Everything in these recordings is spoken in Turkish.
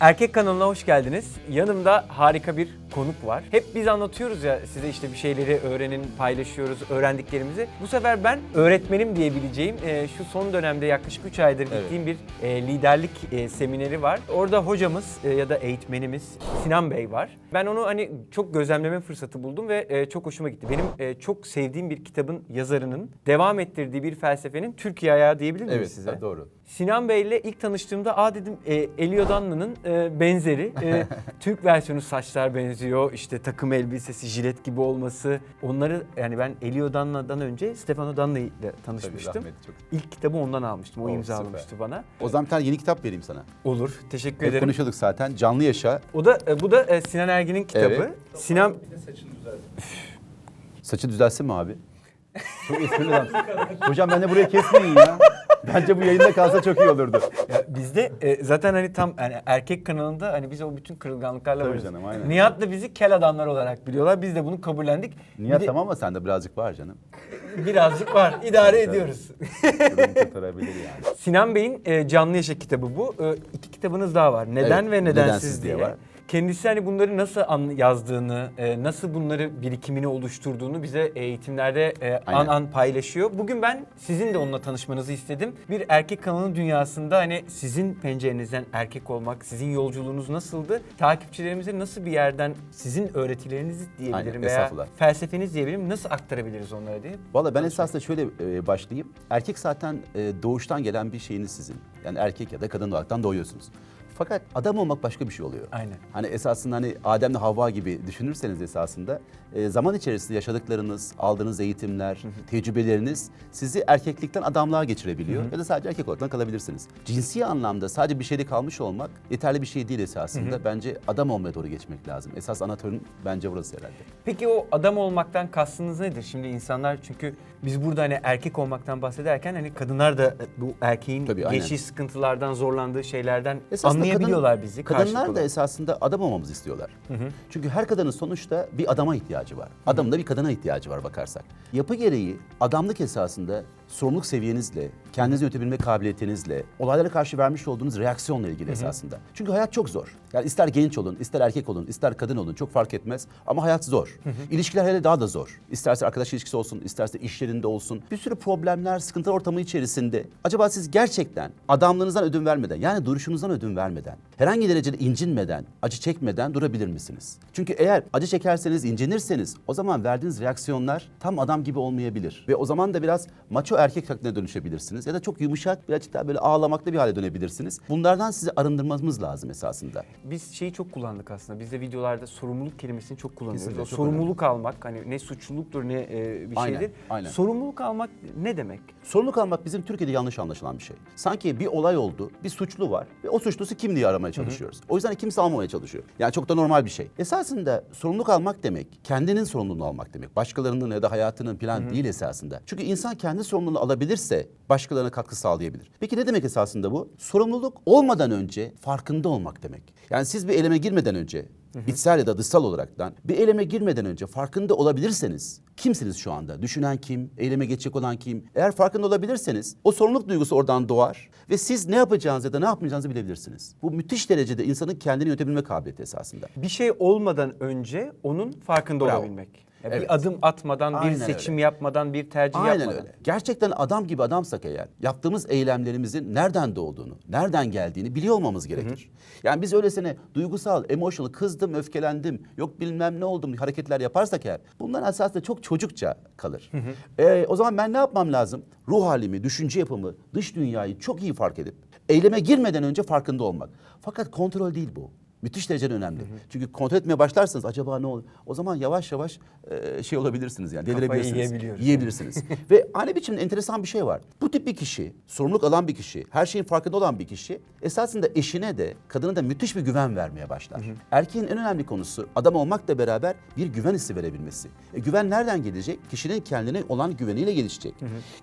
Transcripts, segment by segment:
Erkek kanalına hoş geldiniz. Yanımda harika bir konuk var. Hep biz anlatıyoruz ya size işte bir şeyleri öğrenin, paylaşıyoruz, öğrendiklerimizi. Bu sefer ben öğretmenim diyebileceğim e, şu son dönemde yaklaşık 3 aydır gittiğim bir e, liderlik e, semineri var. Orada hocamız e, ya da eğitmenimiz Sinan Bey var. Ben onu hani çok gözlemleme fırsatı buldum ve e, çok hoşuma gitti. Benim e, çok sevdiğim bir kitabın yazarının devam ettirdiği bir felsefenin Türkiye ayağı diyebilir miyim Evet, size? doğru. Sinan Bey ile ilk tanıştığımda aa dedim e, Elio Danlı'nın e, benzeri. E, Türk versiyonu saçlar benziyor. işte takım elbisesi, jilet gibi olması. Onları yani ben Elio Danlı'dan önce Stefano Danlı ile tanışmıştım. rahmetli çok. İlk kitabı ondan almıştım. O Oo, imzalamıştı bana. O zaman bir tane yeni kitap vereyim sana. Olur. Teşekkür Hep ederim. konuşuyorduk zaten. Canlı Yaşa. O da e, bu da e, Sinan Ergin'in kitabı. Evet. Sinan Saçı düzelsin mi abi? Çok esprili adam. Hocam ben de buraya kesmeyin ya. Bence bu yayında kalsa çok iyi olurdu. Ya bizde e, zaten hani tam yani erkek kanalında hani biz o bütün kırılganlıklarla Tabii varız. canım, aynen. Nihat da bizi kel adamlar olarak biliyorlar. Biz de bunu kabullendik. Nihat Bir de tamam ama sende birazcık var canım. Birazcık var. İdare ediyoruz. Kurtarabilir yani. Sinan Bey'in e, Canlı Yaşa kitabı bu. E, iki kitabınız daha var. Neden Evet, ve nedensiz, diye var. Kendisi hani bunları nasıl yazdığını, e, nasıl bunları birikimini oluşturduğunu bize eğitimlerde e, an Aynen. an paylaşıyor. Bugün ben sizin de onunla tanışmanızı istedim. Bir erkek kanalının dünyasında hani sizin pencerenizden erkek olmak, sizin yolculuğunuz nasıldı? Takipçilerimize nasıl bir yerden sizin öğretilerinizi diyebilirim Aynen, veya felsefeniz diyebilirim. Nasıl aktarabiliriz onlara diye. Valla ben esasında şöyle e, başlayayım. Erkek zaten e, doğuştan gelen bir şeyiniz sizin. Yani erkek ya da kadın olaraktan doğuyorsunuz. Fakat adam olmak başka bir şey oluyor. Aynen. Hani esasında hani Adem'le Havva gibi düşünürseniz esasında e, zaman içerisinde yaşadıklarınız, aldığınız eğitimler, tecrübeleriniz sizi erkeklikten adamlığa geçirebiliyor ya da sadece erkek olarak kalabilirsiniz. Cinsi anlamda sadece bir şeyde kalmış olmak yeterli bir şey değil esasında. Bence adam olmaya doğru geçmek lazım. Esas anahtarın bence burası herhalde. Peki o adam olmaktan kastınız nedir? Şimdi insanlar çünkü biz burada hani erkek olmaktan bahsederken hani kadınlar da bu erkeğin Tabii, aynen. geçiş sıkıntılardan, zorlandığı şeylerden Esasında anlayabiliyorlar kadın- bizi. Kadınlar da esasında adam olmamızı istiyorlar. Çünkü her kadının sonuçta bir adama ihtiyacı var. Adamın da bir kadına ihtiyacı var bakarsak. Yapı gereği adamlık esasında sorumluluk seviyenizle, kendinizi yönetebilme kabiliyetinizle, olaylara karşı vermiş olduğunuz reaksiyonla ilgili esasında. Çünkü hayat çok zor. Yani ister genç olun, ister erkek olun, ister kadın olun çok fark etmez ama hayat zor. İlişkiler hele daha da zor. İsterse arkadaş ilişkisi olsun, isterse iş yerinde olsun. Bir sürü problemler, sıkıntılar ortamı içerisinde acaba siz gerçekten adamlığınızdan ödün vermeden, yani duruşunuzdan ödün vermeden, herhangi derecede incinmeden, acı çekmeden durabilir misiniz? Çünkü eğer acı çekerseniz, incinirseniz o zaman verdiğiniz reaksiyonlar tam adam gibi olmayabilir. Ve o zaman da biraz maço erkek şekline dönüşebilirsiniz. Ya da çok yumuşak, birazcık daha böyle ağlamaklı bir hale dönebilirsiniz. Bunlardan sizi arındırmamız lazım esasında. Biz şeyi çok kullandık aslında. Biz de videolarda sorumluluk kelimesini çok kullanıyoruz. Kesinlikle, çok sorumluluk almak hani ne suçluluktur ne e, bir Aynen, şeydir. aynen. Sorumluluk almak ne demek? Sorumluluk almak bizim Türkiye'de yanlış anlaşılan bir şey. Sanki bir olay oldu, bir suçlu var ve o suçlusu kim diye aramaya çalışıyoruz. O yüzden kimse almamaya çalışıyor. Yani çok da normal bir şey. Esasında sorumluluk almak demek, kendinin sorumluluğunu almak demek. Başkalarının ya da hayatının plan değil esasında. Çünkü insan kendi sorumluluğunu alabilirse başkalarına katkı sağlayabilir. Peki ne demek esasında bu? Sorumluluk olmadan önce farkında olmak demek. Yani siz bir eleme girmeden önce içsel ya da dışsal olaraktan bir eyleme girmeden önce farkında olabilirseniz kimsiniz şu anda? Düşünen kim? Eyleme geçecek olan kim? Eğer farkında olabilirseniz o sorumluluk duygusu oradan doğar ve siz ne yapacağınızı ya da ne yapmayacağınızı bilebilirsiniz. Bu müthiş derecede insanın kendini yönetebilme kabiliyeti esasında. Bir şey olmadan önce onun farkında Bravo. olabilmek. Ya Evet. Bir adım atmadan, bir Aynen seçim öyle. yapmadan, bir tercih Aynen yapmadan. öyle. Gerçekten adam gibi adamsak eğer yaptığımız eylemlerimizin nereden doğduğunu, nereden geldiğini biliyor olmamız gerekir. Yani biz öylesine duygusal, emotional, kızdım, öfkelendim, yok bilmem ne oldum hareketler yaparsak eğer bunlar esasında çok çocukça kalır. Ee, o zaman ben ne yapmam lazım? Ruh halimi, düşünce yapımı, dış dünyayı çok iyi fark edip eyleme girmeden önce farkında olmak. Fakat kontrol değil bu. Müthiş derecede önemli. Çünkü kontrol etmeye başlarsanız acaba ne olur? O zaman yavaş yavaş e, şey olabilirsiniz yani delirebilirsiniz. Yiyebilirsiniz. Ve aynı biçimde enteresan bir şey var. Bu tip bir kişi, sorumluluk alan bir kişi, her şeyin farkında olan bir kişi esasında eşine de kadına da müthiş bir güven vermeye başlar. Erkeğin en önemli konusu adam olmakla beraber bir güven hissi verebilmesi. E, güven nereden gelecek? Kişinin kendine olan güveniyle gelişecek.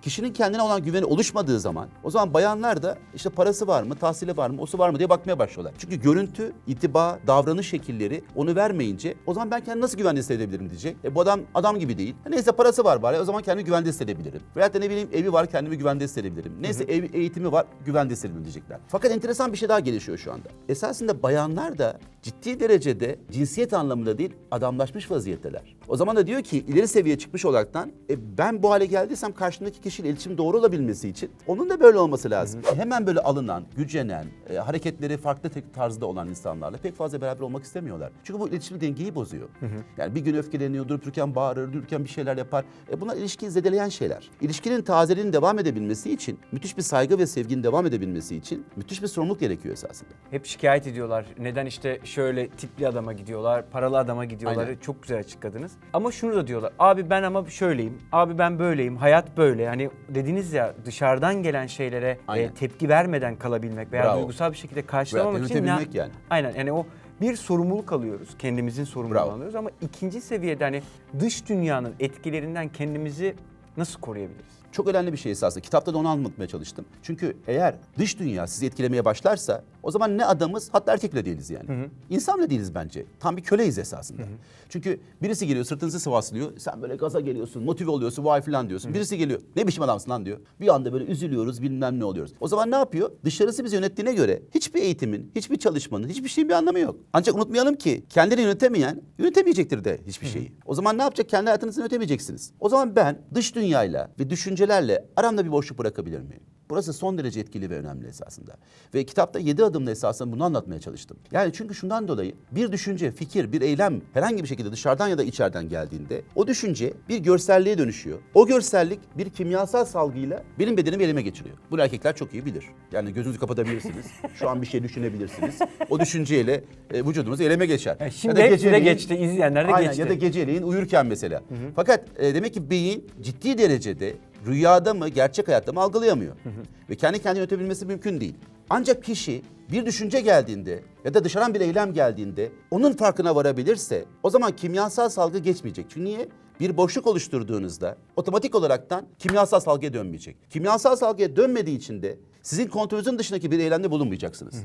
Kişinin kendine olan güveni oluşmadığı zaman o zaman bayanlar da işte parası var mı, tahsili var mı, osu var mı diye bakmaya başlıyorlar. Çünkü görüntü, itibar intiba, davranış şekilleri onu vermeyince o zaman ben kendimi nasıl güvende hissedebilirim diyecek. E, bu adam adam gibi değil. E, Neyse parası var bari o zaman kendimi güvende hissedebilirim. Veyahut da ne bileyim evi var kendimi güvende hissedebilirim. Neyse ev, eğitimi var güvende hissedebilirim diyecekler. Fakat enteresan bir şey daha gelişiyor şu anda. Esasında bayanlar da ciddi derecede cinsiyet anlamında değil adamlaşmış vaziyetteler. O zaman da diyor ki ileri seviye çıkmış olaraktan e, ben bu hale geldiysem karşımdaki kişiyle iletişim doğru olabilmesi için onun da böyle olması lazım. Hemen böyle alınan, gücenen, e, hareketleri farklı tarzda olan insanlarla pek fazla beraber olmak istemiyorlar. Çünkü bu iletişim dengeyi bozuyor. Yani bir gün öfkeleniyor, durup dururken bağırır, dururken bir şeyler yapar. E, bunlar ilişkiyi zedeleyen şeyler. İlişkinin tazeliğinin devam edebilmesi için, müthiş bir saygı ve sevginin devam edebilmesi için müthiş bir sorumluluk gerekiyor esasında. Hep şikayet ediyorlar. Neden işte şöyle tipli adama gidiyorlar, paralı adama gidiyorlar. Aynen. Çok güzel açıkladınız. Ama şunu da diyorlar. Abi ben ama şöyleyim. Abi ben böyleyim. Hayat böyle. Hani dediniz ya dışarıdan gelen şeylere e, tepki vermeden kalabilmek veya Bravo. duygusal bir şekilde karşılamamak için yönetebilmek yani. Aynen. Yani o bir sorumluluk alıyoruz. Kendimizin sorumluluğunu Bravo. alıyoruz ama ikinci seviyede hani dış dünyanın etkilerinden kendimizi nasıl koruyabiliriz? Çok önemli bir şey esasında. Kitapta da onu anlatmaya çalıştım. Çünkü eğer dış dünya sizi etkilemeye başlarsa o zaman ne adamız hatta erkek bile değiliz yani. İnsan bile değiliz bence. Tam bir köleyiz esasında. Çünkü birisi geliyor sırtınızı sıvaslıyor. Sen böyle gaza geliyorsun, motive oluyorsun, vay falan diyorsun. Birisi geliyor ne biçim adamsın lan diyor. Bir anda böyle üzülüyoruz bilmem ne oluyoruz. O zaman ne yapıyor? Dışarısı bizi yönettiğine göre hiçbir eğitimin, hiçbir çalışmanın, hiçbir şeyin bir anlamı yok. Ancak unutmayalım ki kendini yönetemeyen yönetemeyecektir de hiçbir şeyi. O zaman ne yapacak? Kendi hayatınızı yönetemeyeceksiniz. O zaman ben dış dünyayla ve düşüncelerle aramda bir boşluk bırakabilir miyim? Burası son derece etkili ve önemli esasında. Ve kitapta 7 adımda esasında bunu anlatmaya çalıştım. Yani çünkü şundan dolayı bir düşünce, fikir, bir eylem herhangi bir şekilde dışarıdan ya da içeriden geldiğinde o düşünce bir görselliğe dönüşüyor. O görsellik bir kimyasal salgıyla benim bedenimi elime geçiriyor. Bunu erkekler çok iyi bilir. Yani gözünüzü kapatabilirsiniz. Şu an bir şey düşünebilirsiniz. O düşünceyle e, vücudunuz eleme geçer. Yani şimdi hepsi de geçti, izleyenler de Aynen, geçti. Ya da geceleyin uyurken mesela. Fakat e, demek ki beyin ciddi derecede rüyada mı gerçek hayatta mı algılayamıyor. Ve kendi kendine yönetebilmesi mümkün değil. Ancak kişi bir düşünce geldiğinde ya da dışarıdan bir eylem geldiğinde onun farkına varabilirse o zaman kimyasal salgı geçmeyecek. Çünkü niye? Bir boşluk oluşturduğunuzda otomatik olaraktan kimyasal salgıya dönmeyecek. Kimyasal salgıya dönmediği için de sizin kontrolünüzün dışındaki bir eylemde bulunmayacaksınız.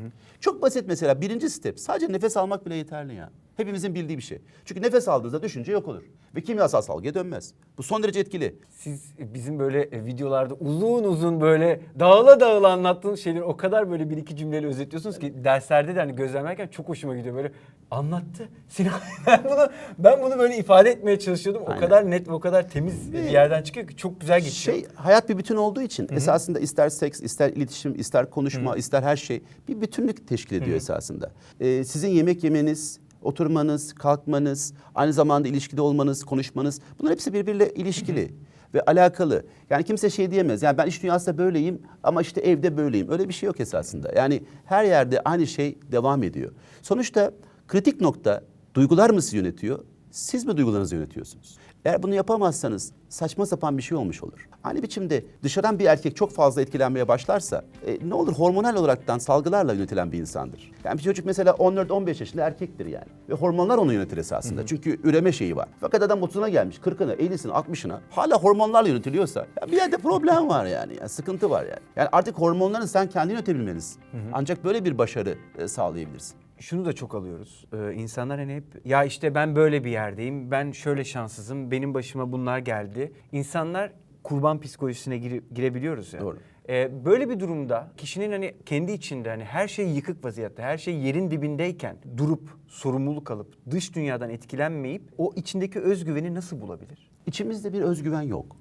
Çok basit mesela birinci step sadece nefes almak bile yeterli ya. Hepimizin bildiği bir şey. Çünkü nefes aldığınızda düşünce yok olur. Ve kimyasal salgıya dönmez. Bu son derece etkili. Siz bizim böyle e, videolarda uzun uzun böyle dağıla dağıla anlattığınız şeyleri o kadar böyle bir iki cümleyle özetliyorsunuz ki derslerde de hani gözlemlerken çok hoşuma gidiyor böyle anlattı. Sinan ben bunu ben bunu böyle ifade etmeye çalışıyordum. O Aynen. kadar net ve o kadar temiz bir yerden çıkıyor ki çok güzel geçiyor. Şey hayat bir bütün olduğu için esasında ister seks, ister iletişim, ister konuşma, ister her şey bir bütünlük teşkil ediyor esasında. Ee, sizin yemek yemeniz, oturmanız, kalkmanız, aynı zamanda ilişkide olmanız, konuşmanız bunlar hepsi birbiriyle ilişkili. Ve alakalı. Yani kimse şey diyemez. Yani ben iş dünyasında böyleyim ama işte evde böyleyim. Öyle bir şey yok esasında. Yani her yerde aynı şey devam ediyor. Sonuçta kritik nokta duygular mı sizi yönetiyor? Siz mi duygularınızı yönetiyorsunuz? Eğer bunu yapamazsanız saçma sapan bir şey olmuş olur. Aynı biçimde dışarıdan bir erkek çok fazla etkilenmeye başlarsa e, ne olur hormonal olaraktan salgılarla yönetilen bir insandır. Yani bir çocuk mesela 14-15 yaşında erkektir yani. Ve hormonlar onu yönetir esasında. Çünkü üreme şeyi var. Fakat adam 30'una gelmiş 40'ına 50'sine 60'ına hala hormonlarla yönetiliyorsa ya bir yerde problem var yani. yani. Sıkıntı var yani. Yani artık hormonları sen kendin yönetebilmelisin. Ancak böyle bir başarı e, sağlayabilirsin. Şunu da çok alıyoruz. Ee, insanlar hani hep ya işte ben böyle bir yerdeyim, ben şöyle şanssızım, benim başıma bunlar geldi. İnsanlar kurban psikolojisine gire- girebiliyoruz ya. Doğru. Ee, böyle bir durumda kişinin hani kendi içinde hani her şey yıkık vaziyette, her şey yerin dibindeyken durup sorumluluk alıp dış dünyadan etkilenmeyip o içindeki özgüveni nasıl bulabilir? İçimizde bir özgüven yok.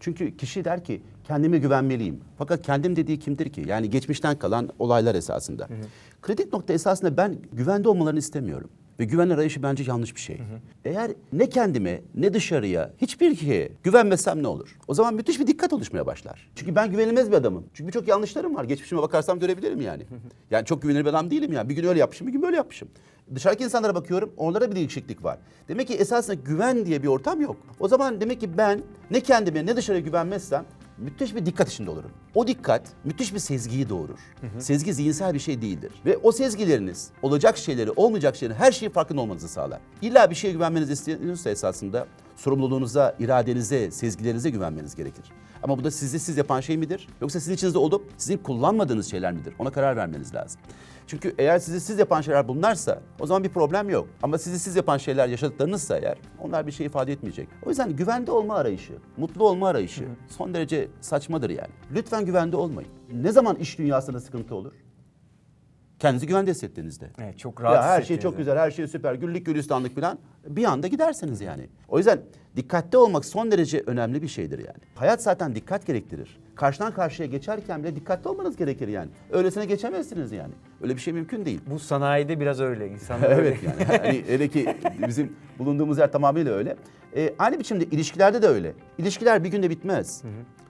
Çünkü kişi der ki kendime güvenmeliyim. Fakat kendim dediği kimdir ki? Yani geçmişten kalan olaylar esasında. Kritik nokta esasında ben güvende olmalarını istemiyorum. Ve güven arayışı bence yanlış bir şey. Eğer ne kendime ne dışarıya hiçbir şeye güvenmesem ne olur? O zaman müthiş bir dikkat oluşmaya başlar. Çünkü ben güvenilmez bir adamım. Çünkü birçok yanlışlarım var. Geçmişime bakarsam görebilirim yani. Yani çok güvenilir bir adam değilim ya. Bir gün öyle yapmışım, bir gün böyle yapmışım. Dışarıdaki insanlara bakıyorum, onlara bir değişiklik var. Demek ki esasında güven diye bir ortam yok. O zaman demek ki ben ne kendime ne dışarıya güvenmezsem müthiş bir dikkat içinde olurum. O dikkat müthiş bir sezgiyi doğurur. Sezgi zihinsel bir şey değildir. Ve o sezgileriniz olacak şeyleri, olmayacak şeyleri her şeyi farkında olmanızı sağlar. İlla bir şeye güvenmeniz istiyorsa esasında sorumluluğunuza, iradenize, sezgilerinize güvenmeniz gerekir. Ama bu da sizi siz yapan şey midir? Yoksa sizin içinizde olup sizin kullanmadığınız şeyler midir? Ona karar vermeniz lazım. Çünkü eğer sizi siz yapan şeyler bunlarsa o zaman bir problem yok. Ama sizi siz yapan şeyler yaşadıklarınızsa eğer onlar bir şey ifade etmeyecek. O yüzden güvende olma arayışı, mutlu olma arayışı son derece saçmadır yani. Lütfen güvende olmayın. Ne zaman iş dünyasında sıkıntı olur? Kendinizi güvende hissettiğinizde. Evet, çok rahat Ya her şey çok güzel, her şey süper, güllük gülistanlık falan. Bir anda gidersiniz yani. O yüzden dikkatli olmak son derece önemli bir şeydir yani. Hayat zaten dikkat gerektirir. Karşıdan karşıya geçerken bile dikkatli olmanız gerekir yani. Öylesine geçemezsiniz yani. Öyle bir şey mümkün değil. Bu sanayide biraz öyle. İnsanlar evet öyle. yani. Hani hele ki bizim bulunduğumuz yer tamamıyla öyle. Ee, aynı biçimde ilişkilerde de öyle. İlişkiler bir günde bitmez.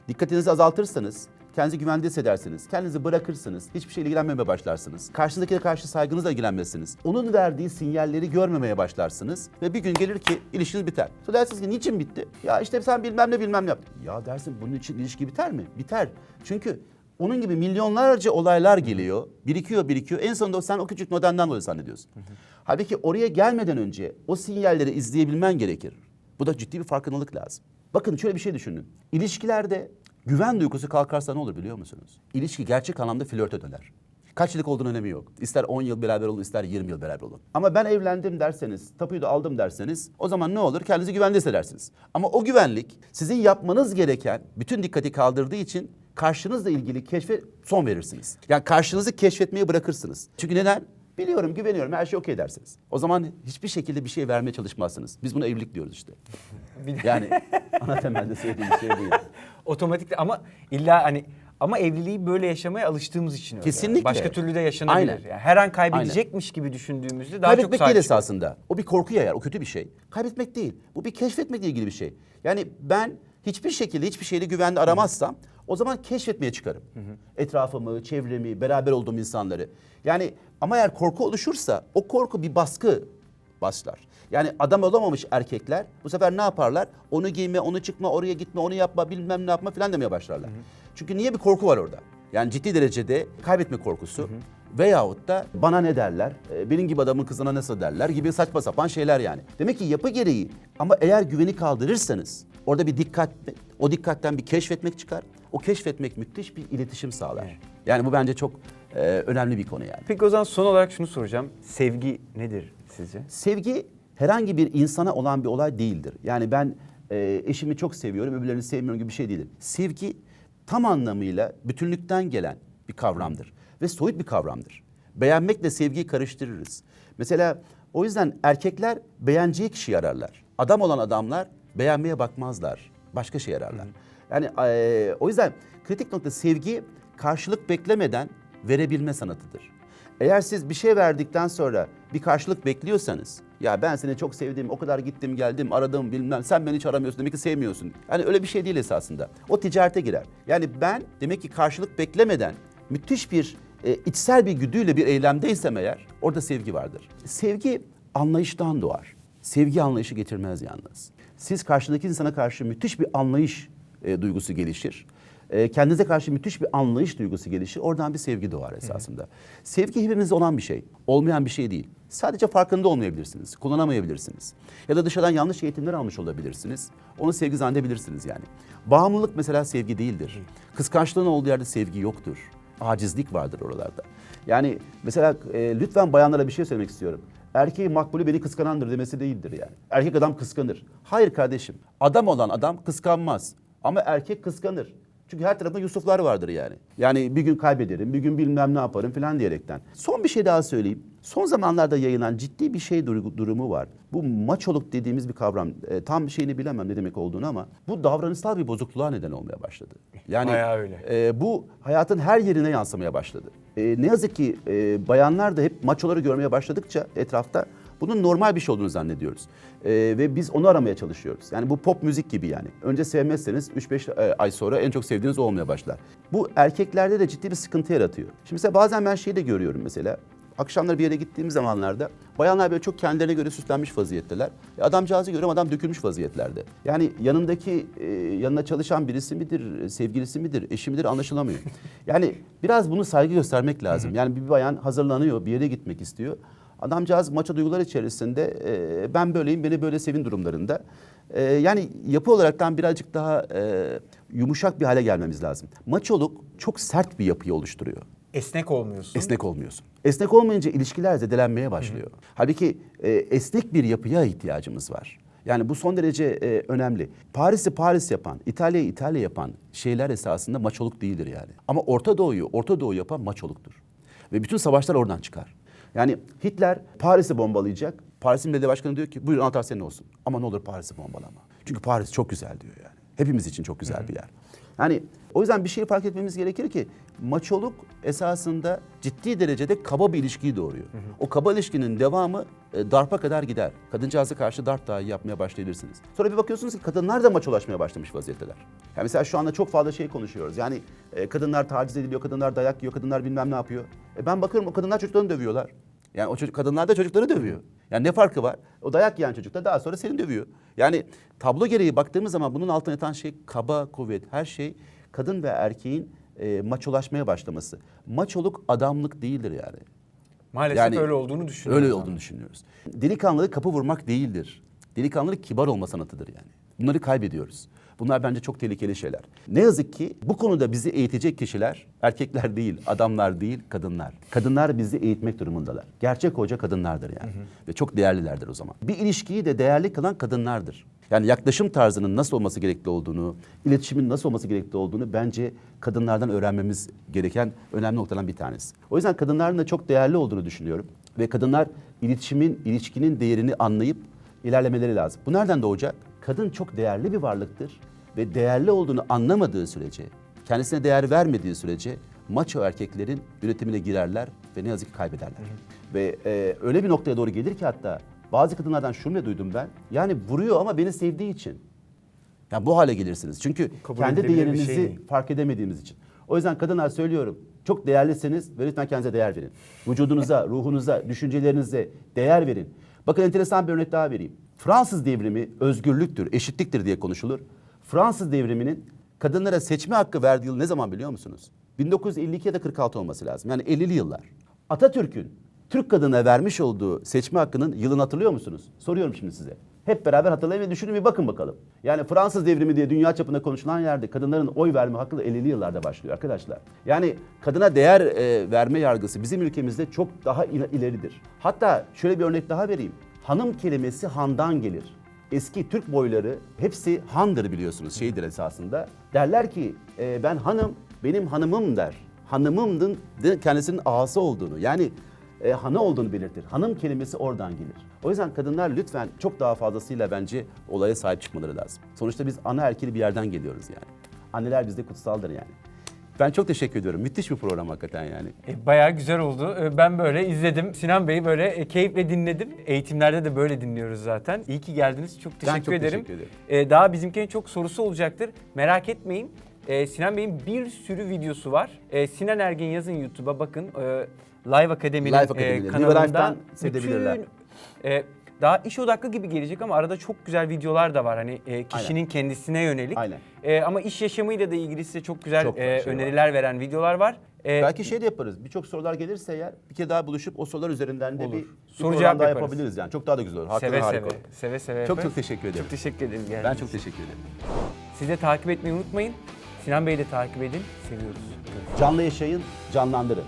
Dikkatinizi azaltırsanız kendinizi güvende hissedersiniz. Kendinizi bırakırsınız. Hiçbir şeyle ilgilenmemeye başlarsınız. Karşınızdakine karşı saygınızla ilgilenmezsiniz. Onun verdiği sinyalleri görmemeye başlarsınız. Ve bir gün gelir ki ilişkiniz biter. Sonra dersiniz ki niçin bitti? Ya işte sen bilmem ne bilmem ne yaptın. Ya dersin bunun için ilişki biter mi? Biter. Çünkü onun gibi milyonlarca olaylar geliyor, birikiyor, birikiyor. En sonunda sen o küçük nodenden dolayı zannediyorsun. Halbuki oraya gelmeden önce o sinyalleri izleyebilmen gerekir. Bu da ciddi bir farkındalık lazım. Bakın şöyle bir şey düşünün. İlişkilerde güven duygusu kalkarsa ne olur biliyor musunuz? İlişki gerçek anlamda flörte döner. Kaç yıllık olduğunun önemi yok. İster 10 yıl beraber olun, ister 20 yıl beraber olun. Ama ben evlendim derseniz, tapuyu da aldım derseniz o zaman ne olur? Kendinizi güvende hissedersiniz. Ama o güvenlik sizin yapmanız gereken bütün dikkati kaldırdığı için karşınızla ilgili keşfe son verirsiniz. Yani karşınızı keşfetmeyi bırakırsınız. Çünkü neden? Biliyorum, güveniyorum, her şey okey dersiniz. O zaman hiçbir şekilde bir şey vermeye çalışmazsınız. Biz buna evlilik diyoruz işte. De- Yani ana temelde söylediğim şey bu. yani. Otomatik ama illa hani ama evliliği böyle yaşamaya alıştığımız için öyle. Kesinlikle. Başka türlü de yaşanabilir. Aynen. Yani her an kaybedecekmiş gibi düşündüğümüzde daha Kaybetmek çok sahip değil çıkıyoruz. esasında. O bir korku yayar, o kötü bir şey. Kaybetmek değil. Bu bir keşfetmekle ilgili bir şey. Yani ben hiçbir şekilde hiçbir şeyle güvende aramazsam o zaman keşfetmeye çıkarım. Etrafımı, çevremi, beraber olduğum insanları. Yani ama eğer korku oluşursa o korku bir baskı başlar. Yani adam olamamış erkekler bu sefer ne yaparlar? Onu giyme, onu çıkma, oraya gitme, onu yapma, bilmem ne yapma falan demeye başlarlar. Çünkü niye bir korku var orada? Yani ciddi derecede kaybetme korkusu. Veyahut da bana ne derler, e, benim gibi adamın kızına nasıl derler gibi saçma sapan şeyler yani. Demek ki yapı gereği ama eğer güveni kaldırırsanız orada bir dikkat, o dikkatten bir keşfetmek çıkar. O keşfetmek müthiş bir iletişim sağlar. Yani bu bence çok e, önemli bir konu yani. Peki o zaman son olarak şunu soracağım. Sevgi nedir sizce? Sevgi herhangi bir insana olan bir olay değildir. Yani ben e, eşimi çok seviyorum, öbürlerini sevmiyorum gibi bir şey değildir. Sevgi tam anlamıyla bütünlükten gelen bir kavramdır ve soyut bir kavramdır. Beğenmekle sevgiyi karıştırırız. Mesela o yüzden erkekler beğeneceği kişiyi ararlar. Adam olan adamlar beğenmeye bakmazlar. Başka şey ararlar. Yani e, o yüzden kritik nokta sevgi karşılık beklemeden verebilme sanatıdır. Eğer siz bir şey verdikten sonra bir karşılık bekliyorsanız ya ben seni çok sevdim, o kadar gittim geldim, aradım bilmem sen beni hiç aramıyorsun demek ki sevmiyorsun. Yani öyle bir şey değil esasında. O ticarete girer. Yani ben demek ki karşılık beklemeden müthiş bir e, içsel bir güdüyle bir eylemdeysem eğer orada sevgi vardır. Sevgi anlayıştan doğar. Sevgi anlayışı getirmez yalnız. Siz karşıdaki insana karşı müthiş bir anlayış e, duygusu gelişir. E, kendinize karşı müthiş bir anlayış duygusu gelişir. Oradan bir sevgi doğar esasında. Sevgi hepimizde olan bir şey. Olmayan bir şey değil. Sadece farkında olmayabilirsiniz. Kullanamayabilirsiniz. Ya da dışarıdan yanlış eğitimler almış olabilirsiniz. Onu sevgi zannedebilirsiniz yani. Bağımlılık mesela sevgi değildir. Kıskançlığın olduğu yerde sevgi yoktur. Acizlik vardır oralarda. Yani mesela e, lütfen bayanlara bir şey söylemek istiyorum. Erkeği makbulü beni kıskanandır demesi değildir yani. Erkek adam kıskanır. Hayır kardeşim. Adam olan adam kıskanmaz. Ama erkek kıskanır. Çünkü her tarafında Yusuflar vardır yani. Yani bir gün kaybederim, bir gün bilmem ne yaparım falan diyerekten. Son bir şey daha söyleyeyim. Son zamanlarda yayılan ciddi bir şey dur- durumu var. Bu maçoluk dediğimiz bir kavram. E, tam şeyini bilemem ne demek olduğunu ama bu davranışsal bir bozukluğa neden olmaya başladı. Yani Bayağı öyle. e, bu hayatın her yerine yansımaya başladı. E, ne yazık ki e, bayanlar da hep maçoları görmeye başladıkça etrafta bunun normal bir şey olduğunu zannediyoruz. E, ve biz onu aramaya çalışıyoruz. Yani bu pop müzik gibi yani. Önce sevmezseniz 3-5 e, ay sonra en çok sevdiğiniz o olmaya başlar. Bu erkeklerde de ciddi bir sıkıntı yaratıyor. Şimdi mesela bazen ben şeyi de görüyorum mesela. Akşamları bir yere gittiğim zamanlarda bayanlar böyle çok kendilerine göre süslenmiş vaziyetteler. E, adamcağızı görüyorum adam dökülmüş vaziyetlerde. Yani yanındaki e, yanına çalışan birisi midir, sevgilisi midir, eşi midir anlaşılamıyor. yani biraz bunu saygı göstermek lazım. Yani bir bayan hazırlanıyor, bir yere gitmek istiyor. Adamcağız maça duygular içerisinde e, ben böyleyim, beni böyle sevin durumlarında. E, yani yapı olaraktan birazcık daha e, yumuşak bir hale gelmemiz lazım. Maçoluk çok sert bir yapıyı oluşturuyor. Esnek olmuyorsun. Esnek olmuyorsun. Esnek olmayınca ilişkiler zedelenmeye başlıyor. Halbuki e, esnek bir yapıya ihtiyacımız var. Yani bu son derece e, önemli. Paris'i Paris yapan, İtalya'yı İtalya yapan şeyler esasında maçoluk değildir yani. Ama Orta Doğu'yu Orta Doğu yapan maçoluktur. Ve bütün savaşlar oradan çıkar. Yani Hitler Paris'i bombalayacak. Paris'in belediye başkanı diyor ki buyurun anahtar senin olsun. Ama ne olur Paris'i bombalama. Çünkü Paris çok güzel diyor yani. Hepimiz için çok güzel bir yer. Yani o yüzden bir şeyi fark etmemiz gerekir ki maçoluk esasında ciddi derecede kaba bir ilişkiyi doğuruyor. O kaba ilişkinin devamı e, darpa kadar gider. Kadıncağıza karşı darp dahi yapmaya başlayabilirsiniz. Sonra bir bakıyorsunuz ki kadınlar da maçolaşmaya başlamış vaziyetteler. Yani mesela şu anda çok fazla şey konuşuyoruz. Yani e, kadınlar taciz ediliyor, kadınlar dayak yiyor, kadınlar bilmem ne yapıyor. E, ben bakıyorum o kadınlar çocuklarını dövüyorlar. Yani o çocuk kadınlar da çocukları dövüyor. Yani ne farkı var? O dayak yiyen çocuk da daha sonra seni dövüyor. Yani tablo gereği baktığımız zaman bunun altına yatan şey kaba kuvvet, her şey kadın ve erkeğin e, maçolaşmaya başlaması. Maçoluk adamlık değildir yani. Maalesef Yani öyle olduğunu düşünüyorum. Öyle olduğunu düşünüyoruz. Delikanlılık kapı vurmak değildir. Delikanlılık kibar olma sanatıdır yani. Bunları kaybediyoruz. Bunlar bence çok tehlikeli şeyler. Ne yazık ki bu konuda bizi eğitecek kişiler erkekler değil, adamlar değil, kadınlar. Kadınlar bizi eğitmek durumundalar. Gerçek hoca kadınlardır yani. Ve çok değerlilerdir o zaman. Bir ilişkiyi de değerli kılan kadınlardır. Yani yaklaşım tarzının nasıl olması gerekli olduğunu, iletişimin nasıl olması gerekli olduğunu bence kadınlardan öğrenmemiz gereken önemli noktadan bir tanesi. O yüzden kadınların da çok değerli olduğunu düşünüyorum. Ve kadınlar iletişimin, ilişkinin değerini anlayıp ilerlemeleri lazım. Bu nereden doğacak? Kadın çok değerli bir varlıktır ve değerli olduğunu anlamadığı sürece, kendisine değer vermediği sürece maço erkeklerin üretimine girerler ve ne yazık ki kaybederler. Ve e, öyle bir noktaya doğru gelir ki hatta bazı kadınlardan şunu bile duydum ben. Yani vuruyor ama beni sevdiği için. Yani bu hale gelirsiniz. Çünkü Kabul kendi bir değerinizi şey değil. fark edemediğimiz için. O yüzden kadınlar söylüyorum. Çok değerlisiniz ve lütfen kendinize değer verin. Vücudunuza, ruhunuza, düşüncelerinize değer verin. Bakın enteresan bir örnek daha vereyim. Fransız devrimi özgürlüktür, eşitliktir diye konuşulur. Fransız devriminin kadınlara seçme hakkı verdiği yıl ne zaman biliyor musunuz? 1952 ya da 46 olması lazım. Yani 50'li yıllar. Atatürk'ün Türk kadına vermiş olduğu seçme hakkının yılını hatırlıyor musunuz? Soruyorum şimdi size. Hep beraber hatırlayın ve düşünün bir bakın bakalım. Yani Fransız devrimi diye dünya çapında konuşulan yerde kadınların oy verme hakkı da 50'li yıllarda başlıyor arkadaşlar. Yani kadına değer e, verme yargısı bizim ülkemizde çok daha il- ileridir. Hatta şöyle bir örnek daha vereyim. Hanım kelimesi handan gelir. Eski Türk boyları hepsi handır biliyorsunuz şeydir esasında. Derler ki e, ben hanım benim hanımım der. Hanımımdın kendisinin ağası olduğunu yani e, hanı olduğunu belirtir. Hanım kelimesi oradan gelir. O yüzden kadınlar lütfen çok daha fazlasıyla bence olaya sahip çıkmaları lazım. Sonuçta biz ana erkili bir yerden geliyoruz yani. Anneler bizde kutsaldır yani. Ben çok teşekkür ediyorum. Müthiş bir program hakikaten yani. E, bayağı güzel oldu. E, Ben böyle izledim. Sinan Bey'i böyle e, keyifle dinledim. Eğitimlerde de böyle dinliyoruz zaten. İyi ki geldiniz. Çok teşekkür çok ederim. teşekkür ederim. E, daha bizimkinin çok sorusu olacaktır. Merak etmeyin. E, Sinan Bey'in bir sürü videosu var. E, Sinan Ergin yazın YouTube'a bakın. E, Live Akademi'nin Live e, Akademi'de, kanalında Live bütün, e, daha iş odaklı gibi gelecek ama arada çok güzel videolar da var. Hani e, kişinin kendisine yönelik. Aynen. E, ama iş yaşamıyla da ilgili size çok güzel Çok e, şey var. öneriler veren videolar var. E, Belki şey de yaparız. Birçok sorular gelirse eğer bir kere daha buluşup o sorular üzerinden de Olur. bir, bir Soru cevap daha yaparız. yapabiliriz yani. Çok daha da güzel olur. Hakikaten Seve harika seve. olur. Seve seve Çok yaparız. çok teşekkür ederim. Çok teşekkür ederim. Ben geldiğiniz çok için. teşekkür ederim. Siz de takip etmeyi unutmayın. Sinan Bey'i de takip edin. Seviyoruz. Canlı yaşayın, canlandırın.